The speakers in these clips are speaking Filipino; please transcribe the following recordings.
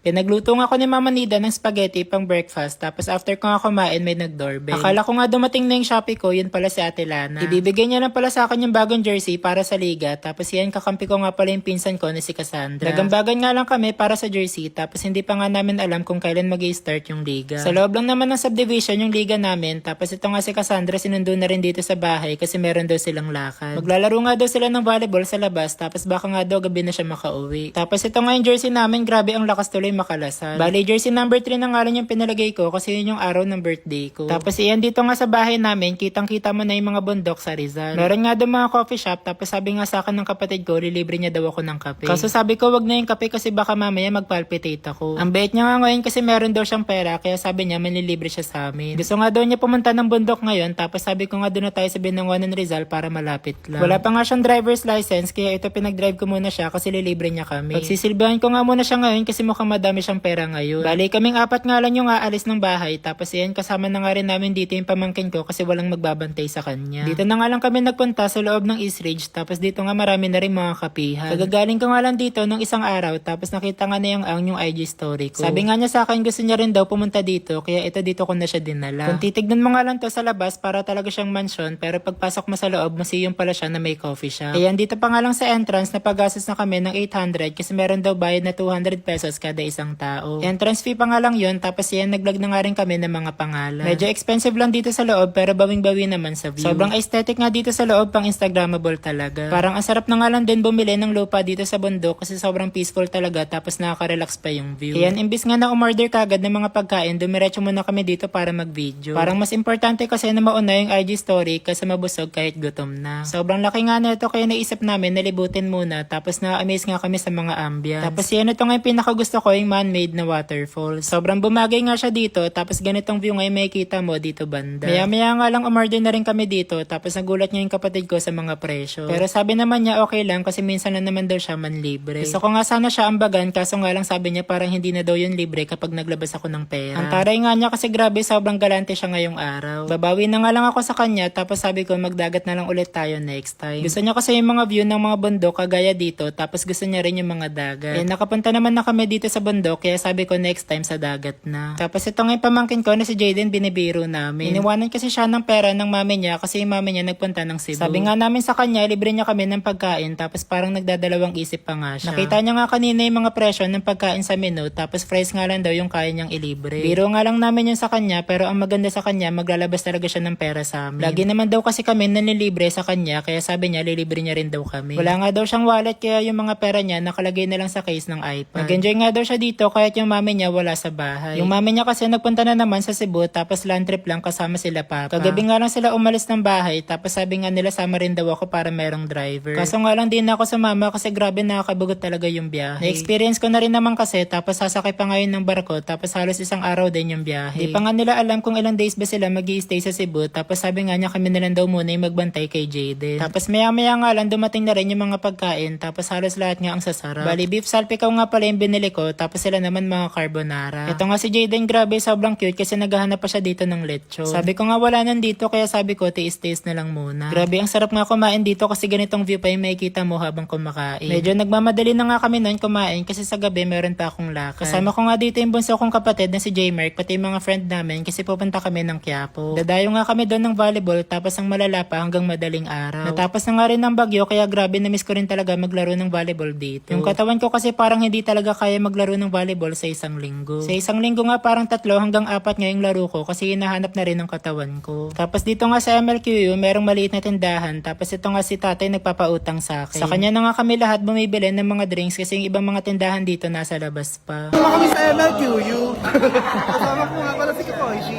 Pinagluto nga ako ni Mama Nida ng spaghetti pang breakfast tapos after ko nga kumain may nag-doorbell. Akala ko nga dumating na yung Shopee ko, yun pala si Ate Lana. Ibibigay niya lang pala sa akin yung bagong jersey para sa liga tapos yan kakampi ko nga pala yung pinsan ko na si Cassandra. Nagambagan nga lang kami para sa jersey tapos hindi pa nga namin alam kung kailan mag start yung liga. Sa loob lang naman ng subdivision yung liga namin tapos ito nga si Cassandra sinundo na rin dito sa bahay kasi meron daw silang lakad. Maglalaro nga daw sila ng volleyball sa labas tapos baka nga daw gabi na siya makauwi. Tapos ito nga yung jersey namin, grabe ang lakas tuloy makalasan. Bali, jersey number 3 na nga lang yung pinalagay ko kasi yun yung araw ng birthday ko. Tapos iyan dito nga sa bahay namin, kitang-kita mo na yung mga bundok sa Rizal. Meron nga daw mga coffee shop tapos sabi nga sa akin ng kapatid ko, lilibre niya daw ako ng kape. Kaso sabi ko, wag na yung kape kasi baka mamaya magpalpitate ako. Ang bait niya nga ngayon kasi meron daw siyang pera kaya sabi niya manlilibre siya sa amin. Gusto nga daw niya pumunta ng bundok ngayon tapos sabi ko nga doon na tayo sa Binangonan Rizal para malapit lang. Wala pa nga siyang driver's license kaya ito pinag-drive ko muna siya kasi lilibre niya kami. Pagsisilbihan ko nga muna siya ngayon kasi mukhang madami siyang pera ngayon. Bali kaming apat nga lang yung aalis ng bahay tapos yan kasama na nga rin namin dito yung pamangkin ko kasi walang magbabantay sa kanya. Dito na nga lang kami nagpunta sa loob ng East Ridge tapos dito nga marami na rin mga kapihan. Kagagaling ko nga lang dito nung isang araw tapos nakita nga na yung ang yung IG story ko. Sabi nga niya sa akin gusto niya rin daw pumunta dito kaya ito dito ko na siya dinala. Kung titignan mo nga lang to sa labas para talaga siyang mansion pero pagpasok mo sa loob museum pala siya na may coffee shop. Ayan dito pa nga lang sa entrance na pag-gastos na kami ng 800 kasi meron daw bayad na 200 pesos kada isang tao. Entrance fee pa nga lang yun tapos yan naglag na nga rin kami ng mga pangalan. Medyo expensive lang dito sa loob pero bawing-bawi naman sa view. Sobrang aesthetic nga dito sa loob pang Instagrammable talaga. Parang ang sarap na nga lang din bumili ng lupa dito sa bundok kasi sobrang peaceful talaga tapos nakaka-relax pa yung view. Ayan, imbis nga na umorder kagad ng mga pagkain, dumiretso muna kami dito para mag-video. Parang mas importante kasi na mauna yung IG story kasi mabusog kahit gutom na. Sobrang laki nga nito kaya naisip namin na libutin muna tapos na-amaze nga kami sa mga ambience. Tapos yan ito nga yung pinakagusto ko yung man-made na waterfall. Sobrang bumagay nga siya dito tapos ganitong view nga yung makikita mo dito banda. Maya maya nga lang umorder na rin kami dito tapos nagulat niya yung kapatid ko sa mga presyo. Pero sabi naman niya okay lang kasi minsan na naman daw siya manlibre. Gusto ko nga sana siya ambagan kaso nga lang sabi niya parang hindi na daw yun libre kapag naglabas ako ng pera. Ang taray nga niya kasi grabe sobrang galante siya ngayong araw. Babawi na nga lang ako sa kanya tapos sabi ko magdagat na lang ulit tayo next time. Gusto niya kasi yung mga view ng mga bundok kagaya dito tapos gusto niya rin yung mga dagat. Eh nakapunta naman na kami dito sa bundok kaya sabi ko next time sa dagat na. Tapos ito nga yung pamangkin ko na si Jaden binibiro namin. Iniwanan kasi siya ng pera ng mami niya kasi yung mami niya nagpunta ng Cebu. Sabi nga namin sa kanya libre niya kami ng pagkain tapos parang nagdadalawang isip pa nga siya. Nakita niya nga kanina yung mga presyo ng pagkain sa menu tapos fries nga lang daw yung kaya niyang ilibre. Biro nga lang namin yun sa kanya pero ang maganda sa kanya maglalabas talaga siya ng pera sa amin. Lagi naman daw kasi kami nanilibre sa kanya kaya sabi niya lilibre niya rin daw kami. Wala nga daw siyang wallet kaya yung mga pera niya nakalagay na lang sa case ng iPad. Nag-enjoy nga daw siya dito kahit yung mami niya wala sa bahay. Yung mami niya kasi nagpunta na naman sa Cebu tapos land trip lang kasama sila papa. Kagabi nga lang sila umalis ng bahay tapos sabi nga nila sama rin daw ako para merong driver. Kaso nga lang din ako sumama kasi grabe nakakabugot talaga yung biyahe. Na-experience ko na rin naman kasi tapos sasakay pa ngayon ng barko tapos halos isang araw din yung biyahe. Di pa nga nila alam kung ilang days ba sila mag stay sa Cebu tapos sabi nga niya kami na lang daw muna yung magbantay kay Jaden. Tapos maya maya nga lang dumating na rin yung mga pagkain tapos halos lahat nga ang sasarap. Bali beef salpikaw nga pala yung binili ko tapos sila naman mga carbonara. Ito nga si Jaden grabe sobrang cute kasi naghahanap pa siya dito ng lechon. Sabi ko nga wala nandito kaya sabi ko tiis-tiis na lang muna. Grabe ang sarap nga kumain dito kasi ganitong view pa yung makikita mo habang kumakain. Medyo nagmamadali na nga kami noon kumain kasi sa gabi meron pa akong lakad. Kasama ko nga dito yung bunso kong kapatid na si J-Mark pati yung mga friend namin kasi pupunta kami ng Quiapo. Dadayo nga kami doon ng volleyball tapos ang malala pa hanggang madaling araw. Natapos na nga rin ng bagyo kaya grabe na miss ko rin talaga maglaro ng volleyball dito. Yung katawan ko kasi parang hindi talaga kaya maglaro ng volleyball sa isang linggo. Sa isang linggo nga parang tatlo hanggang apat nga yung laro ko kasi hinahanap na rin ng katawan ko. Tapos dito nga sa MLQU merong maliit na tindahan tapos ito nga si tatay nagpapautang sa akin. Sa kanya na nga kami lahat bumibili ng mga drinks kasi yung ibang mga tindahan dito nasa labas pa. Sama kami sa MLQU. Kasama ko nga pala si Kapoishi.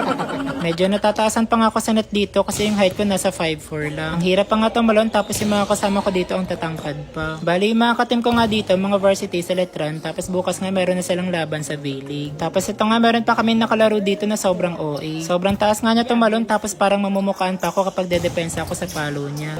Medyo natataasan pa nga ako sa net dito kasi yung height ko nasa 5'4 lang. Ang hirap pa nga tumalon tapos yung mga kasama ko dito ang tatangkad pa. Bali yung mga katim ko nga dito, mga varsity sa Letran, tapos bukas nga meron na silang laban sa V-League. Tapos ito nga meron pa kami nakalaro dito na sobrang OA. Sobrang taas nga niya tumalon tapos parang mamumukaan pa ako kapag dedepensa ako sa palo niya.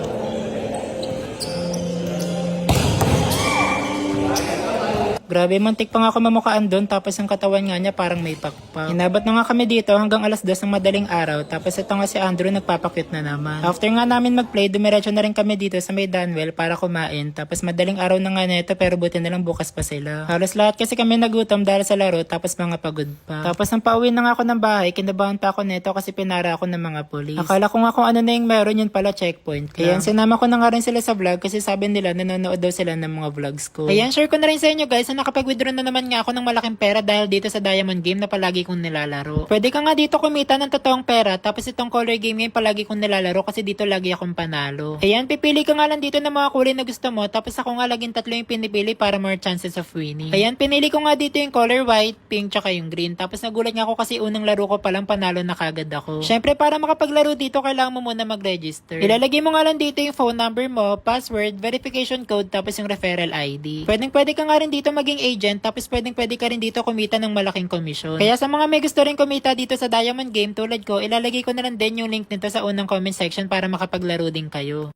Grabe, mantik pa nga ako mamukaan doon tapos ang katawan nga niya parang may pakpak. Inabot na nga kami dito hanggang alas 2 ng madaling araw tapos ito nga si Andrew nagpapakyut na naman. After nga namin mag-play, dumiretso na rin kami dito sa may Danwell para kumain tapos madaling araw na nga nito pero buti na lang bukas pa sila. Halos lahat kasi kami nagutom dahil sa laro tapos mga pagod pa. Tapos nang pauwi na nga ako ng bahay, kinabahan pa ako nito kasi pinara ako ng mga polis. Akala ko nga kung ano na yung meron yun pala checkpoint. Kaya sinama ko na nga rin sila sa vlog kasi sabi nila nanonood daw sila ng mga vlogs ko. Ayan, share ko na rin sa inyo guys nakapag-withdraw na naman nga ako ng malaking pera dahil dito sa Diamond Game na palagi kong nilalaro. Pwede ka nga dito kumita ng totoong pera tapos itong color game ngayon palagi kong nilalaro kasi dito lagi akong panalo. Ayan, pipili ka nga lang dito ng mga kulay na gusto mo tapos ako nga laging tatlo yung pinipili para more chances of winning. Ayan, pinili ko nga dito yung color white, pink, tsaka yung green. Tapos nagulat nga ako kasi unang laro ko palang panalo na kagad ako. Syempre, para makapaglaro dito, kailangan mo muna mag-register. Ilalagay mo nga lang dito yung phone number mo, password, verification code, tapos yung referral ID. Pwedeng pwede ka nga rin dito maging agent, tapos pwedeng pwede ka rin dito kumita ng malaking komisyon. Kaya sa mga may gusto rin kumita dito sa Diamond Game tulad ko, ilalagay ko na lang din yung link nito sa unang comment section para makapaglaro din kayo.